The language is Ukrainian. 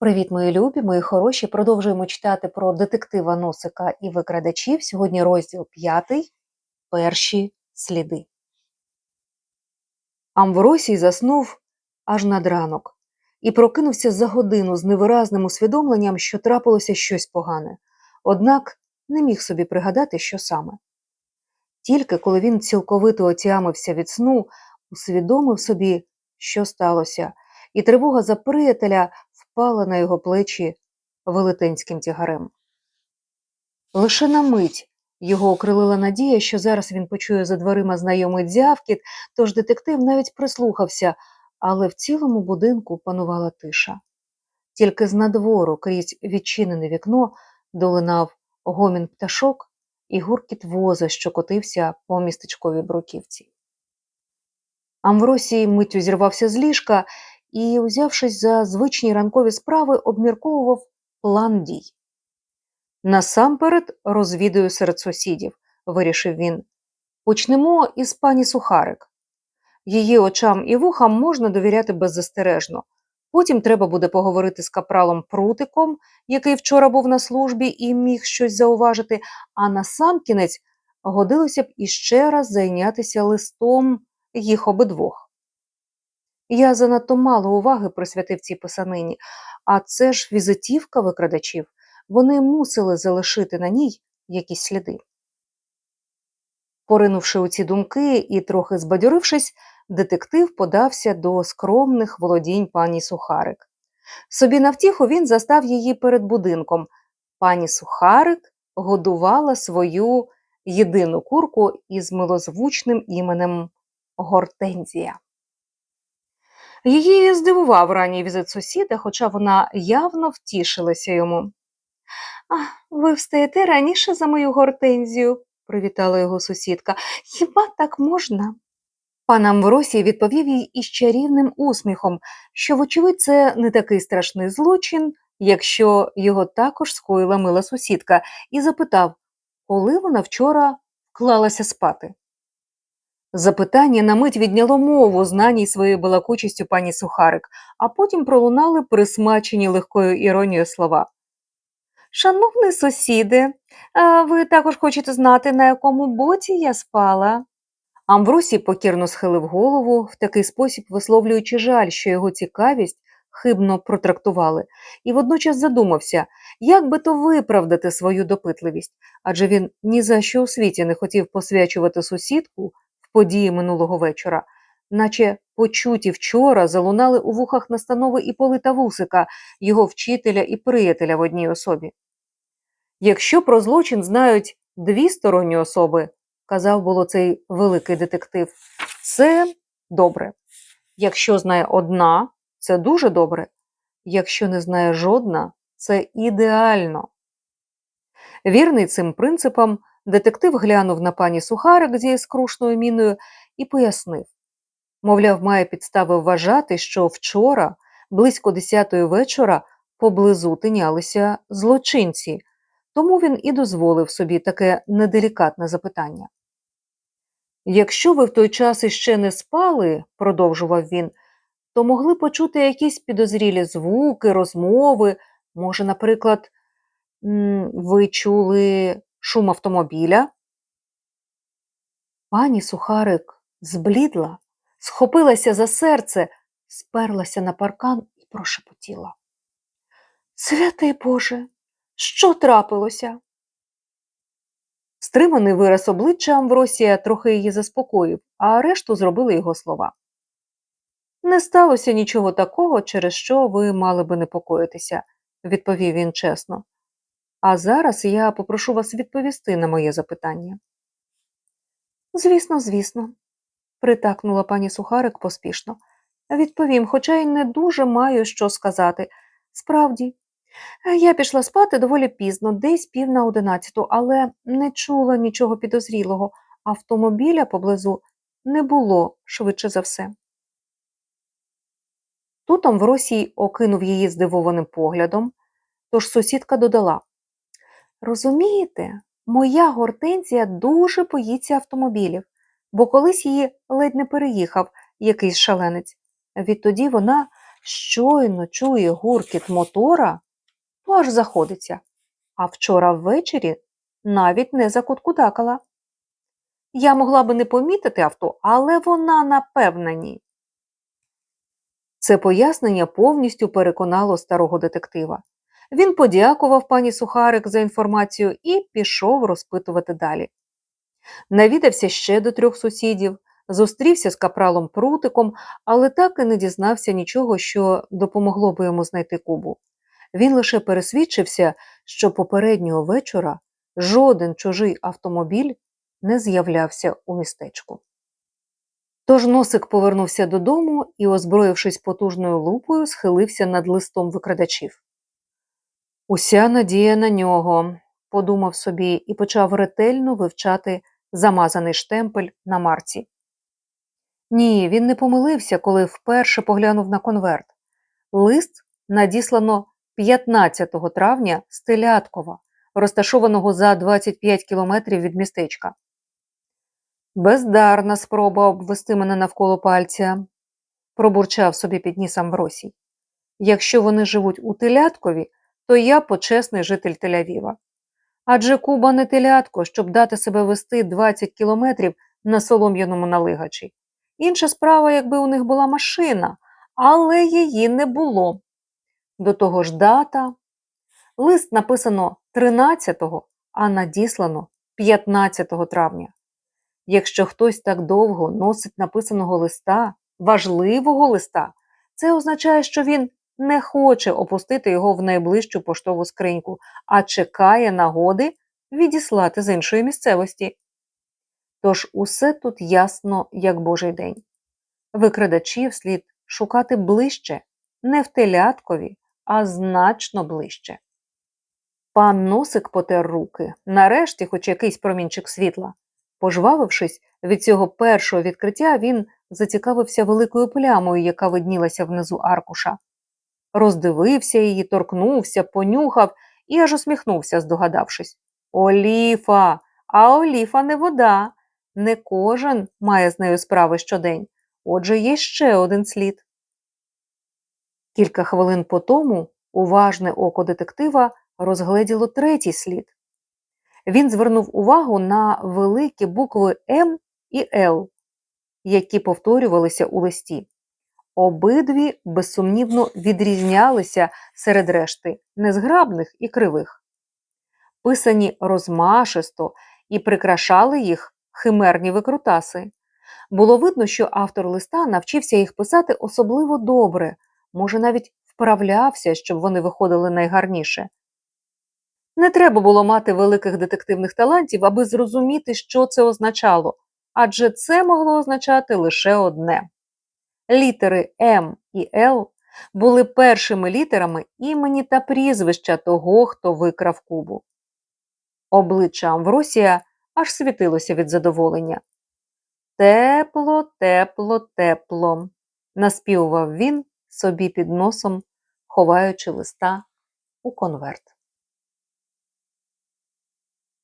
Привіт, мої любі, мої хороші. Продовжуємо читати про детектива Носика і викрадачів. Сьогодні розділ п'ятий. Перші сліди. Амвросій заснув аж над ранок і прокинувся за годину з невиразним усвідомленням, що трапилося щось погане, однак не міг собі пригадати, що саме. Тільки коли він цілковито отямився від сну, усвідомив собі, що сталося, і тривога за приятеля впала на його плечі велетенським тягарем. Лише на мить його окрилила надія, що зараз він почує за дверима знайомий дзявкіт, тож детектив навіть прислухався, але в цілому будинку панувала тиша. Тільки з надвору крізь відчинене вікно долинав гомін пташок і гуркіт воза, що котився по містечковій бруківці. Амвросій миттю зірвався з ліжка і, узявшись за звичні ранкові справи, обмірковував план дій. Насамперед розвідаю серед сусідів, вирішив він. Почнемо із пані Сухарик. Її очам і вухам можна довіряти беззастережно. Потім треба буде поговорити з капралом Прутиком, який вчора був на службі і міг щось зауважити, а насамкінець годилося б іще раз зайнятися листом їх обидвох. Я занадто мало уваги присвятив цій писанині, а це ж візитівка викрадачів. Вони мусили залишити на ній якісь сліди. Поринувши у ці думки і трохи збадьорившись, детектив подався до скромних володінь пані Сухарик. Собі на втіху він застав її перед будинком. Пані Сухарик годувала свою єдину курку із милозвучним іменем Гортензія. Її здивував ранній візит сусіда, хоча вона явно втішилася йому. Ви встаєте раніше за мою гортензію, привітала його сусідка. Хіба так можна? Пан Амвросій відповів їй із чарівним усміхом, що, вочевидь, це не такий страшний злочин, якщо його також скоїла мила сусідка, і запитав, коли вона вчора вклалася спати. Запитання на мить відняло мову, знаній своєю балакучістю пані Сухарик, а потім пролунали присмачені легкою іронією слова. Шановний сусіде, а ви також хочете знати, на якому боці я спала? Амвросій покірно схилив голову, в такий спосіб висловлюючи жаль, що його цікавість хибно протрактували, і водночас задумався, як би то виправдати свою допитливість, адже він ні за що у світі не хотів посвячувати сусідку події минулого вечора, наче почуті вчора залунали у вухах настанови і полита вусика, його вчителя і приятеля в одній особі. Якщо про злочин знають дві сторонні особи, казав було цей великий детектив, це добре. Якщо знає одна, це дуже добре. Якщо не знає жодна, це ідеально. Вірний цим принципам, Детектив глянув на пані Сухарик зі скрушною міною і пояснив. Мовляв, має підстави вважати, що вчора, близько десятої вечора, поблизу тинялися злочинці, тому він і дозволив собі таке неделікатне запитання. Якщо ви в той час іще не спали, продовжував він, то могли почути якісь підозрілі звуки, розмови, може, наприклад, ви чули шум автомобіля. Пані Сухарик зблідла, схопилася за серце, сперлася на паркан і прошепотіла. Святий Боже, що трапилося? Стриманий вираз обличчя Амвросія трохи її заспокоїв, а решту зробили його слова. Не сталося нічого такого, через що ви мали би непокоїтися, відповів він чесно. А зараз я попрошу вас відповісти на моє запитання. Звісно, звісно, притакнула пані Сухарик поспішно. Відповім, хоча й не дуже маю що сказати. Справді, я пішла спати доволі пізно, десь пів на одинадцяту, але не чула нічого підозрілого, автомобіля поблизу не було швидше за все. Тут Амвросій окинув її здивованим поглядом, тож сусідка додала Розумієте, моя гортензія дуже боїться автомобілів, бо колись її ледь не переїхав якийсь шаленець. Відтоді вона щойно чує гуркіт мотора, то аж заходиться. А вчора ввечері навіть не закуткудакала. Я могла би не помітити авто, але вона напевна ні. Це пояснення повністю переконало старого детектива. Він подякував пані Сухарик за інформацію і пішов розпитувати далі. Навідався ще до трьох сусідів, зустрівся з капралом Прутиком, але так і не дізнався нічого, що допомогло би йому знайти Кубу. Він лише пересвідчився, що попереднього вечора жоден чужий автомобіль не з'являвся у містечку. Тож носик повернувся додому і, озброївшись потужною лупою, схилився над листом викрадачів. Уся надія на нього, подумав собі і почав ретельно вивчати замазаний штемпель на марці. Ні, він не помилився, коли вперше поглянув на конверт. Лист надіслано 15 травня з Теляткова, розташованого за 25 кілометрів від містечка. Бездарна спроба обвести мене навколо пальця, пробурчав собі під ніс Амбросій. Якщо вони живуть у Теляткові, то я почесний житель Тель-Авіва. Адже Куба не телятко, щоб дати себе вести 20 кілометрів на солом'яному налигачі. Інша справа, якби у них була машина, але її не було. До того ж дата. Лист написано 13-го, а надіслано 15 травня. Якщо хтось так довго носить написаного листа, важливого листа, це означає, що він не хоче опустити його в найближчу поштову скриньку, а чекає нагоди відіслати з іншої місцевості. Тож усе тут ясно, як божий день. Викрадачів слід шукати ближче, не в теляткові, а значно ближче. Пан носик потер руки, нарешті хоч якийсь промінчик світла. Пожвавившись від цього першого відкриття, він зацікавився великою плямою, яка виднілася внизу аркуша. Роздивився її, торкнувся, понюхав і аж усміхнувся, здогадавшись. Оліфа, а оліфа не вода. Не кожен має з нею справи щодень. Отже, є ще один слід. Кілька хвилин по тому уважне око детектива розгледіло третій слід. Він звернув увагу на великі букви М і Л, які повторювалися у листі. Обидві безсумнівно відрізнялися серед решти незграбних і кривих. Писані розмашисто і прикрашали їх химерні викрутаси. Було видно, що автор листа навчився їх писати особливо добре, може, навіть вправлявся, щоб вони виходили найгарніше. Не треба було мати великих детективних талантів, аби зрозуміти, що це означало, адже це могло означати лише одне. Літери М і Л були першими літерами імені та прізвища того, хто викрав Кубу. Обличчя Амвросія аж світилося від задоволення. Тепло, тепло, тепло, наспівував він собі під носом, ховаючи листа у конверт.